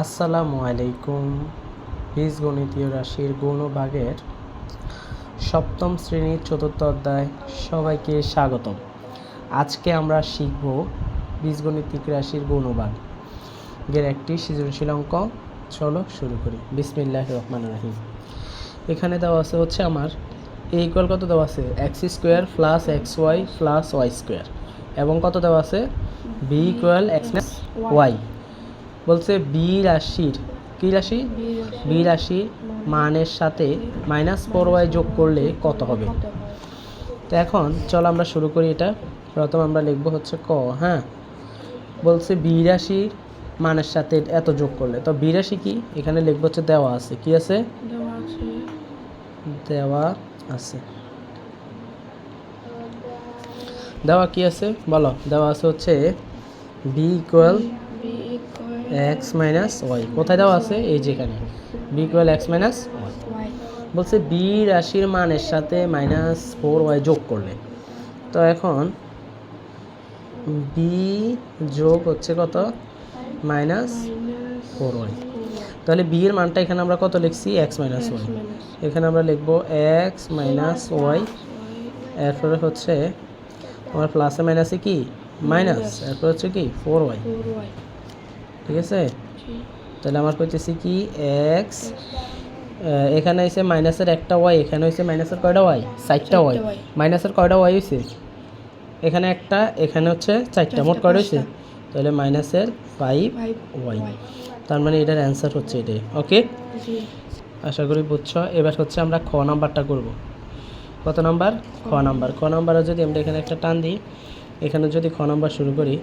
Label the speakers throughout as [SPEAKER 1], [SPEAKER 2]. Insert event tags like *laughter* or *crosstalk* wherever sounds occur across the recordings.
[SPEAKER 1] আসসালামু আলাইকুম। বীজগণিতীয় রাশির গৌণভাগের সপ্তম শ্রেণির চতুর্থ অধ্যায় সবাইকে স্বাগতম। আজকে আমরা শিখব বীজগণিতিক রাশির গৌণভাগ। এর একটি সৃজনশীল অঙ্ক। চলো শুরু করি। বিসমিল্লাহ রহমান রাহিম। এখানে দেওয়া আছে হচ্ছে আমার এ ইকুয়াল কত দেওয়া আছে? X square plus X Y plus Y square এবং কত দেওয়া আছে? বি ইকুয়াল এক্স ওয়াই বলছে বি রাশির। কি রাশি? বি রাশির মানের সাথে মাইনাস ফোর ওয়াই যোগ করলে কত হবে? তো এখন চল আমরা শুরু করি এটা। প্রথম আমরা লিখব হচ্ছে ক হ্যাঁ? বলছে বি রাশির মানের সাথে এত যোগ করলে। তো বি রাশি কি? এখানে লিখব হচ্ছে দেওয়া আছে। কি আছে?
[SPEAKER 2] দেওয়া আছে।
[SPEAKER 1] দেওয়া কি আছে? বলো। দেওয়া আছে হচ্ছে B equal X minus Y. কোথায় দেওয়া আছে? এই যেখানে B equal X minus Y. বলছে বি রাশির মানের সাথে মাইনাস ফোর ওয়াই যোগ করলে। তো এখন বি যোগ হচ্ছে কত? Minus four Y. তাহলে বি এর মানটা এখানে আমরা কত লিখছি? X minus Y. এখানে আমরা লিখব এক্স মাইনাস ওয়াই। এরপরে হচ্ছে, আমার প্লাসে মাইনাসে কি? মাইনাস। এরপর হচ্ছে কি? Four Y. ঠিক আছে? তাহলে আমার কইতেছি কি এক্স এখানে হয়েছে মাইনাসের একটা ওয়াই এখানে হয়েছে মাইনাসের কয়টা ওয়াই চারটা ওয়াই মাইনাসের কয়টা ওয়াই হয়েছে এখানে একটা এখানে হচ্ছে চারটা মোট কয়টা হয়েছে তাহলে মাইনাসের ফাইভ ওয়াই তার মানে এটার অ্যান্সার হচ্ছে এটাই ওকে আশা করি বুঝছ। এবার হচ্ছে আমরা খ নাম্বারটা করব। কত নাম্বার? খ। নাম্বার। খ নাম্বারে যদি আমরা এখানে একটা টান দিই এখানে যদি খ নাম্বার শুরু করি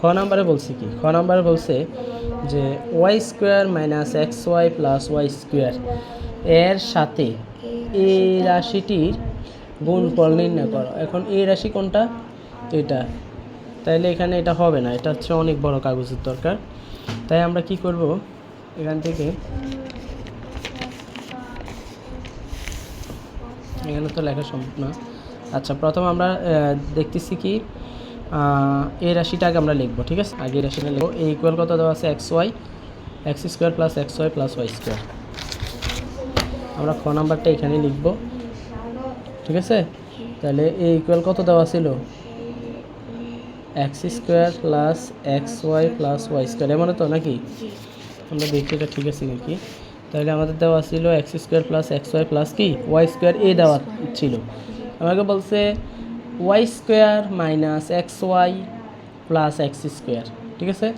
[SPEAKER 1] খ নাম্বারে বলছি কি? খ নাম্বারে বলছে যে Y square minus X Y plus Y square এর সাথে এই রাশিটির গুণফল নির্ণয় করো। এখন এই রাশি কোনটা? এটা। তাইলে এখানে এটা হবে না, এটা হচ্ছে অনেক বড় কাগজের দরকার। তাই আমরা কি করব? এখান থেকে এখানে তো লেখা সম্ভব না। আচ্ছা প্রথম আমরা দেখতেছি কি এই রাশিটাকে আমরা লিখব, ঠিক আছে? আগে রাশিটা লিখব এই ইকুয়াল কত দেওয়া আছে? X Y X square plus X Y plus Y square আমরা খ নাম্বারটা এখানে লিখব, ঠিক আছে? তাহলে এই ইকুয়াল কত দেওয়া ছিল? X square plus X Y plus Y square এমন তো নাকি? আমরা দেখি এটা ঠিক আছে নাকি? তাহলে আমাদের দেওয়া ছিল X square plus X Y plus কি? ওয়াই স্কোয়ার এ দেওয়া ছিল। আমাকে বলছে Y square minus X Y plus X square ঠিক আছে?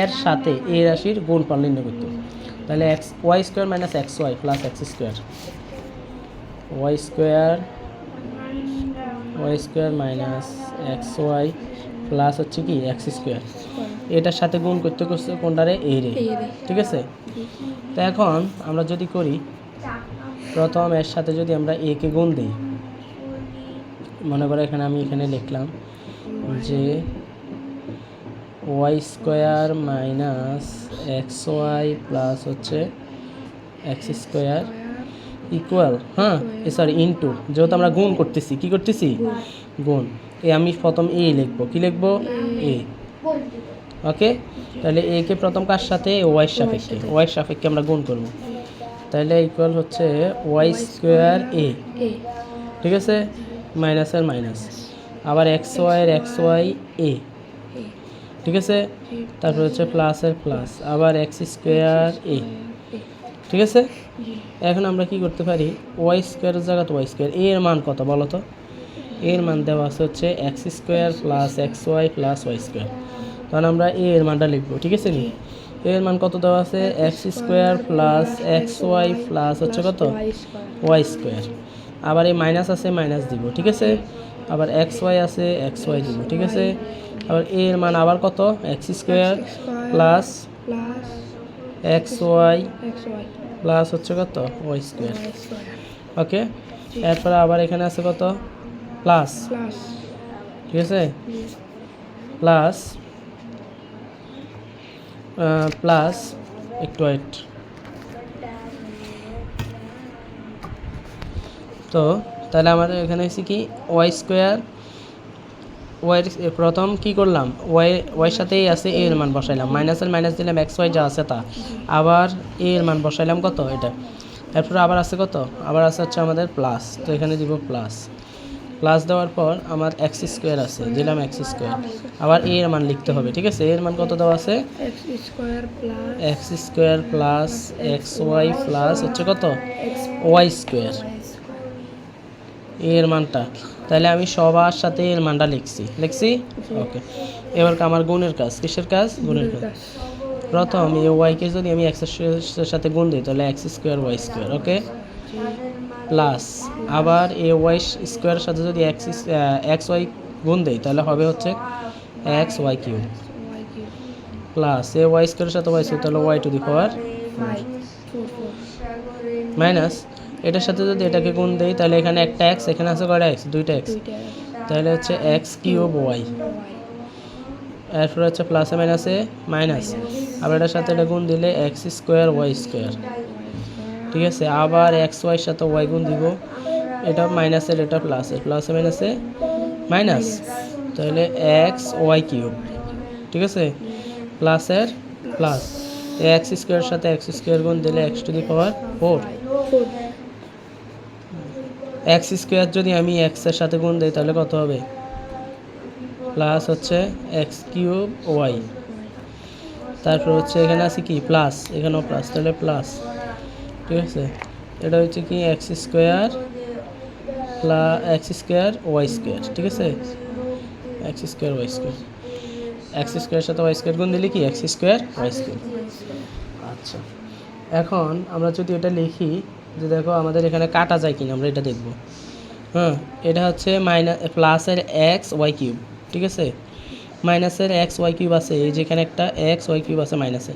[SPEAKER 1] এর সাথে এ রাশির গুণফল নির্ণয় করতে। তাহলে X Y square minus X Y plus X square Y square Y square minus X Y plus হচ্ছে কি? এক্স স্কোয়ার এটার সাথে গুণ করতে করতে কোনটারে? এই রে। ঠিক আছে? তো এখন আমরা যদি করি প্রথম এর সাথে যদি আমরা এ কে গুণ দিই মনে করো এখানে আমি এখানে লিখলাম যে Y square minus X Y plus হচ্ছে এক্স স্কোয়ার ইকুয়াল হ্যাঁ এ সরি ইনটু যেহেতু আমরা গুণ করতেছি কি করতেছি? গুণ। এ আমি প্রথম এ লিখব কি লিখব? এ ওকে তাহলে এ কে প্রথম কার সাথে? ওয়াই সাপেক্ষে। ওয়াই সাপেক্ষে আমরা গুণ করব। তাহলে ইকুয়াল হচ্ছে ওয়াই স্কোয়ার এ ঠিক আছে? মাইনাসের মাইনাস। আবার এক্স ওয়াইয়ের এক্স ওয়াই এ। ঠিক আছে? তারপর হচ্ছে প্লাসের প্লাস। আবার এক্স স্কোয়ার এ। ঠিক আছে? এখন আমরা কি করতে পারি? ওয়াই স্কোয়ারের জায়গাতে ওয়াই স্কোয়ার। এর মান কত বলো তো? এর মান দেওয়া আছে হচ্ছে X square plus X Y plus Y square. তখন আমরা এ এর মানটা লিখব। ঠিক আছে নি? এর মান কত দেওয়া আছে? X square plus X Y plus হচ্ছে কত?
[SPEAKER 2] Y square.
[SPEAKER 1] আবার এই মাইনাস আছে মাইনাস দিব ঠিক আছে? আবার এক্স ওয়াই আছে এক্স ওয়াই দিব ঠিক আছে? আবার এ এর মান আবার কত? X square plus X Y plus হচ্ছে কত? ওয়াই স্কোয়ার ওকে এরপরে আবার এখানে আছে কত? প্লাস
[SPEAKER 2] প্লাস
[SPEAKER 1] ঠিক আছে? প্লাস প্লাস একটু ওয়েট তো তাহলে আমাদের এখানে হচ্ছে কি ওয়াই স্কোয়ার ওয়াই প্রথম কি করলাম? ওয়াই ওয়াইয়ের সাথেই আছে এ এর মান বসাইলাম। মাইনাসের মাইনাস দিলাম এক্স ওয়াই যা আছে তা। আবার এ এর মান বসাইলাম কত? এটা। এরপর আবার আছে কত? আবার আছে হচ্ছে আমাদের প্লাস তো এখানে দিব প্লাস প্লাস দেওয়ার পর আমার এক্স স্কোয়ার আছে। দিলাম এক্স স্কোয়ার আবার এ এর মান লিখতে হবে ঠিক আছে? এর মান কত দেওয়া আছে?
[SPEAKER 2] X square plus
[SPEAKER 1] X Y plus হচ্ছে কত? ওয়াই স্কোয়ার এর মানটা। তাহলে আমি সবার সাথে এর মানটা লিখছি। লিখছি? ওকে। এবার আমার গুণের কাজ। কিসের কাজ? গুণের কাজ। প্রথম এই ওয়াইকে যদি আমি এক্সের সাথে গুণ দিই তাহলে X square Y square okay? Plus আবার এ ওয়াই স্কোয়ারের সাথে যদি এক্স এক্স ওয়াই গুণ দিই তাহলে হবে হচ্ছে X Y
[SPEAKER 2] cube
[SPEAKER 1] plus A Y স্কোয়ারের সাথে ওয়াই স্কোয়ার তাহলে Y to the power minus এটার সাথে যদি এটাকে গুণ দেই তাহলে এখানে একটা এক্স এখানে আছে কয়টা এক্স দুইটা এক্স তাহলে হচ্ছে এক্স কিউব ওয়াই এরপর হচ্ছে প্লাসে মাইনাসে মাইনাস আবার এটার সাথে এটা গুণ দিলে এক্স স্কোয়ার ওয়াই স্কোয়ার ঠিক আছে? আবার এক্স ওয়াইয়ের সাথে ওয়াই গুণ দিব। এটা মাইনাসের এটা প্লাসের প্লাসে মাইনাসে মাইনাস তাহলে এক্স ওয়াই কিউব ঠিক আছে? প্লাসের প্লাস এক্স স্কোয়ারের সাথে এক্স স্কোয়ার গুণ দিলে X to the power four X square যদি আমি এক্সের সাথে গুণ দিই, তাহলে কত হবে? প্লাস হচ্ছে এক্স কিউব ওয়াই তারপর হচ্ছে এখানে আছে কি? প্লাস এখানেও প্লাস তাহলে প্লাস ঠিক আছে? এটা হচ্ছে কি X square plus X square Y square ঠিক আছে? X square Y square X স্কোয়ারের সাথে ওয়াই স্কোয়ার গুণ দিলে কি? এক্স স্কোয়ার ওয়াই স্কোয়ার আচ্ছা। এখন আমরা যদি এটা লিখি যে দেখো আমাদের এখানে কাটা যায় কিনা, আমরা এটা দেখব। হ্যাঁ এটা হচ্ছে মাইনাস প্লাসের এক্স ওয়াই কিউব, ঠিক আছে? মাইনাসের এক্স ওয়াই কিউব আছে, এই যেখানে একটা এক্স ওয়াই কিউব আছে মাইনাসে,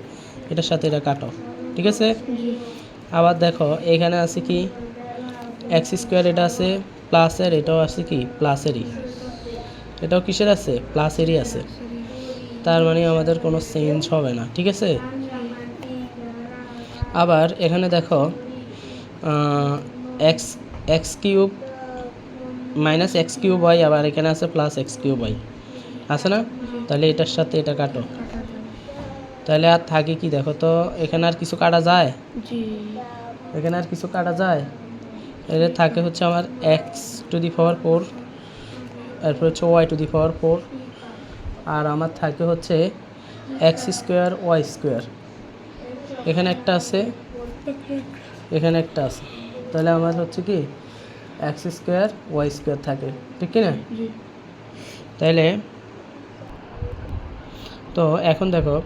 [SPEAKER 1] এটার সাথে এটা কাটো, ঠিক আছে? আবার দেখো, এখানে আছে কি? এক্স স্কোয়ার এটা আছে, প্লাসের এটাও আছে কি? প্লাসেরই। এটাও কিসের আছে? প্লাসেরই আছে। তার মানে আমাদের কোনো চেঞ্জ হবে না, ঠিক আছে? আবার এখানে দেখো X X cube minus X cube Y আবার এখানে আছে প্লাস এক্স কিউব ওয়াই আছে না? তাহলে এটার সাথে এটা কাটো। তাহলে আর থাকে কি দেখো তো এখানে আর কিছু কাটা যায়? এখানে আর কিছু কাটা যায়? এর থাকে হচ্ছে আমার X to the power four এরপর হচ্ছে Y to the power four আর আমার থাকে হচ্ছে এক্স স্কোয়ার ওয়াই স্কোয়ার এখানে একটা আছে। এখানে একটা আছে। তাহলে আমার হচ্ছে কি এক্স স্কোয়ার ওয়াই স্কোয়ার থাকে ঠিক কি না তাহলে তো এখন দেখো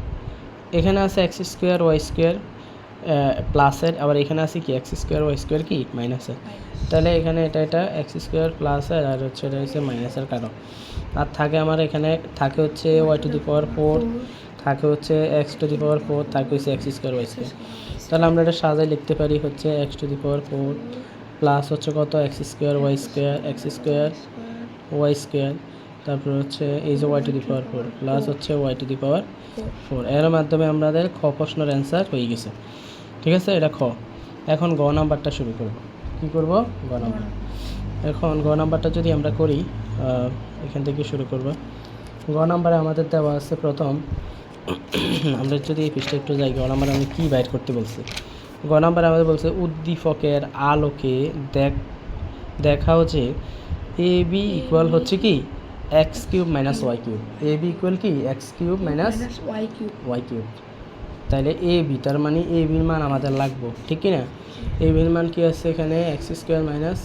[SPEAKER 1] এখানে আছে এক্স স্কোয়ার ওয়াই স্কোয়ার প্লাসের আবার এখানে আছে কি এক্স স্কোয়ার ওয়াই স্কোয়ার কি? মাইনাসের তাহলে এখানে এটা এটা এক্স স্কোয়ার প্লাসের আর হচ্ছে এটা হচ্ছে মাইনাসের কারণ। আর থাকে আমার এখানে থাকে হচ্ছে Y to the power four থাকে হচ্ছে X to the power four থাকে হচ্ছে এক্স স্কোয়ার ওয়াই স্কোয়ার তাহলে আমরা এটা সাজায় লিখতে পারি হচ্ছে X to the power four plus হচ্ছে কত? X square Y square X square Y square তারপর হচ্ছে এই যে Y to the power four plus হচ্ছে Y to the power four এর মাধ্যমে আমাদের খ প্রশ্নের অ্যান্সার হয়ে গেছে। ঠিক আছে? এটা খ। এখন গ নাম্বারটা শুরু করব। কি করব? গ নাম্বার। এখন গ নাম্বারটা যদি আমরা করি এখান থেকে শুরু করব। গ নাম্বারে আমাদের দেওয়া আছে প্রথম *coughs* আমরা যদি এই পৃষ্ঠে একটু যাই গ নাম্বারে আমি কী বাইর করতে বলছি? গ নাম্বারে আমাদের বলছে উদ্দীপকের আলোকে দেখ দেখাও যে এ বি ইকুয়াল হচ্ছে কি? X cube minus Y cube A B equal কি? X cube minus
[SPEAKER 2] minus Y cube
[SPEAKER 1] Y cube তাহলে এ বি তার মানে এ বির মান আমাদের লাগবো ঠিক কি না এ বির মান কি আছে এখানে? X square minus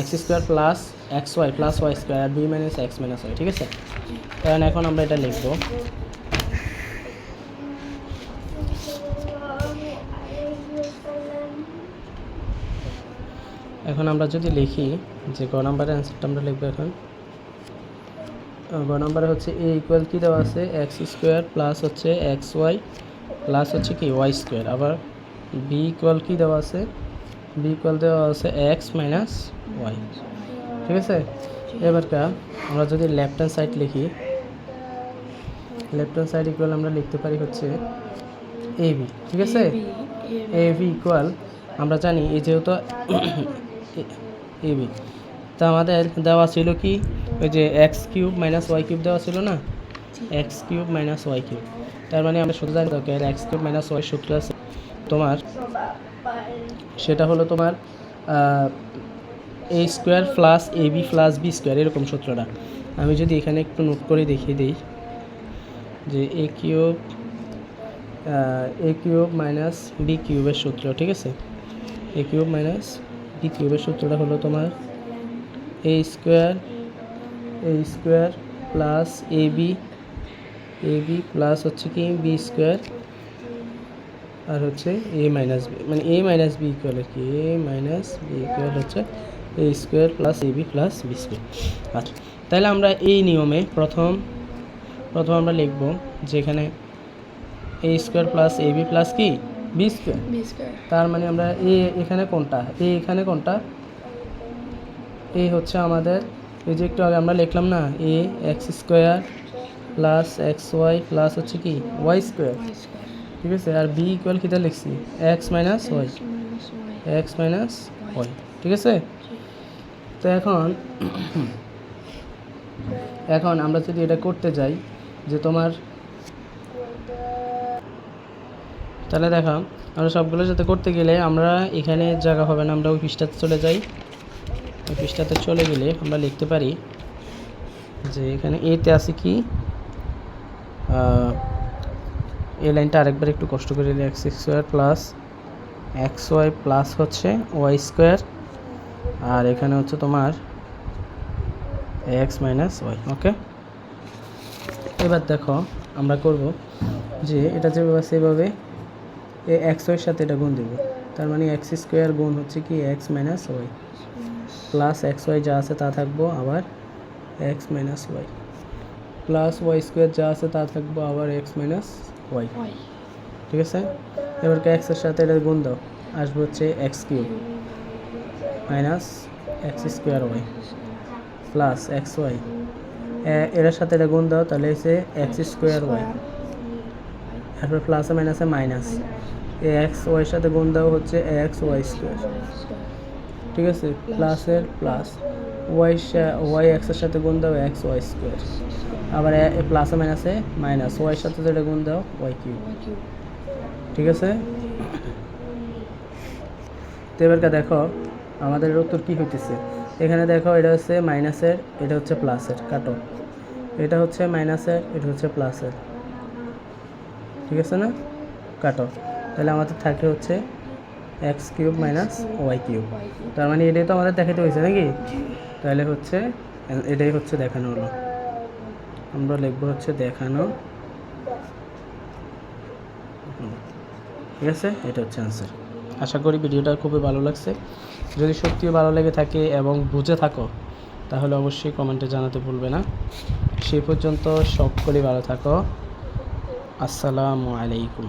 [SPEAKER 1] X square plus X Y plus Y square আর B minus X minus Y ঠিক আছে? কারণ এখন আমরা এটা লিখব। এখন আমরা যদি লিখি যে গ নাম্বারের অ্যান্সারটা আমরা লিখব এখন। গ নাম্বারে হচ্ছে এ ইকুয়াল কী দেওয়া আছে? এক্স স্কোয়ার প্লাস হচ্ছে এক্স ওয়াই প্লাস হচ্ছে কি? ওয়াই স্কোয়ার আবার বি ইকুয়াল কী দেওয়া আছে? বি ইকুয়াল দেওয়া আছে এক্স মাইনাস ওয়াই ঠিক আছে? এবারটা আমরা যদি লেফট হ্যান্ড সাইড লিখি লেফট হ্যান্ড সাইড ইকুয়াল আমরা লিখতে পারি হচ্ছে এ বি ঠিক আছে? এ ভি ইকুয়াল আমরা জানি এই যেহেতু এ বি। তা আমাদের দেওয়া ছিল কি? ওই যে X cube minus Y cube দেওয়া ছিল না? X cube minus Y cube. তার মানে আমরা সূত্র জানি তোকে এক্স কিউব মাইনাস ওয়াই সূত্র আছে। তোমার সেটা হলো তোমার A square plus A B plus B square এরকম সূত্রটা। আমি যদি এখানে একটু নোট করে দেখিয়ে দিই, যে A cube A cube minus B কিউবের সূত্র, ঠিক আছে? এ কিউব মাইনাস বি কিউবের সূত্রটা হলো তোমার A square A square plus A B A B plus হচ্ছে কি বি স্কোয়ার আর হচ্ছে এ মাইনাস বি মানে এ মাইনাস বি ইকুয়াল কি এ মাইনাস বি ইকুয়াল হচ্ছে A square plus A B plus B square আচ্ছা তাহলে আমরা এই নিয়মে প্রথম প্রথম আমরা লিখব যেখানে A square plus A B plus কি? বি স্কোয়ার তার মানে আমরা এ এখানে কোনটা? এ এখানে কোনটা? এ হচ্ছে আমাদের এই যে একটু আগে আমরা লিখলাম না A X square plus X Y plus হচ্ছে কি? ওয়াই স্কোয়ার ঠিক আছে? আর বি ইকুয়াল কিটা লিখছি? X minus Y
[SPEAKER 2] X minus Y.
[SPEAKER 1] X minus Y ঠিক আছে? তো এখন *coughs* এখন আমরা যদি এটা করতে যাই যে তোমার তাহলে দেখা, আমরা সবগুলো সাথে করতে গেলে আমরা এখানে জায়গা হবে না, আমরা ওই পৃষ্ঠাতে চলে যাই। ওই পৃষ্ঠাতে চলে গেলে আমরা লিখতে পারি যে এখানে এতে আছে কি এই লাইনটা আরেকবার একটু কষ্ট করে X square plus X Y plus হচ্ছে ওয়াই স্কোয়ার আর এখানে হচ্ছে তোমার এক্স মাইনাস ওয়াই ওকে এবার দেখো, আমরা করব যে এটা যেভাবে সেভাবে এ এক্স ওয়াইয়ের সাথে এটা গুণ দেবো। তার মানে এক্স স্কোয়ার গুণ হচ্ছে কি X minus Y plus X Y যা আছে তা থাকব আবার X minus Y plus Y square যা আছে তা থাকব আবার এক্স মাইনাস ওয়াই. ঠিক আছে? এবার এক্সের সাথে এটা গুণ দাও। আসবে হচ্ছে X cube minus X square Y plus X Y এটার সাথে এটা গুণ দাও তাহলে এসে এক্স স্কোয়ার ওয়াই তারপর প্লাসে মাইনাসে মাইনাস এক্স ওয়াইয়ের সাথে গুণ দাও হচ্ছে এক্স ওয়াই স্কোয়ার। ঠিক আছে? প্লাসের প্লাস ওয়াই ওয়াই এক্সের সাথে গুণ দাও এক্স ওয়াই স্কোয়ার। আবার প্লাসে মাইনাসে মাইনাস ওয়াইয়ের সাথে যেটা গুণ দাও ওয়াই
[SPEAKER 2] cube.
[SPEAKER 1] ঠিক আছে? তো এবারকে দেখো, আমাদের উত্তর কী হইতেছে? এখানে দেখো, এটা হচ্ছে মাইনাসের এটা হচ্ছে প্লাসের কাটো এটা হচ্ছে মাইনাসের এটা হচ্ছে প্লাসের ঠিক আছে না? কাটো তাহলে আমাদের থাকে হচ্ছে X cube minus Y cube তার মানে এটাই তো আমাদের দেখাতে হয়েছে নাকি? তাহলে হচ্ছে, এটাই হচ্ছে দেখানো হলো। আমরা লিখব হচ্ছে দেখানো। ঠিক আছে? এটা হচ্ছে অ্যান্সার আশা করি ভিডিওটা খুবই ভালো লাগছে। যদি সত্যিই ভালো লেগে থাকে এবং বুঝে থাকো, তাহলে অবশ্যই কমেন্টে জানাতে ভুলবে না। সেই পর্যন্ত সকলেই ভালো থাকো। আসসালামু আলাইকুম।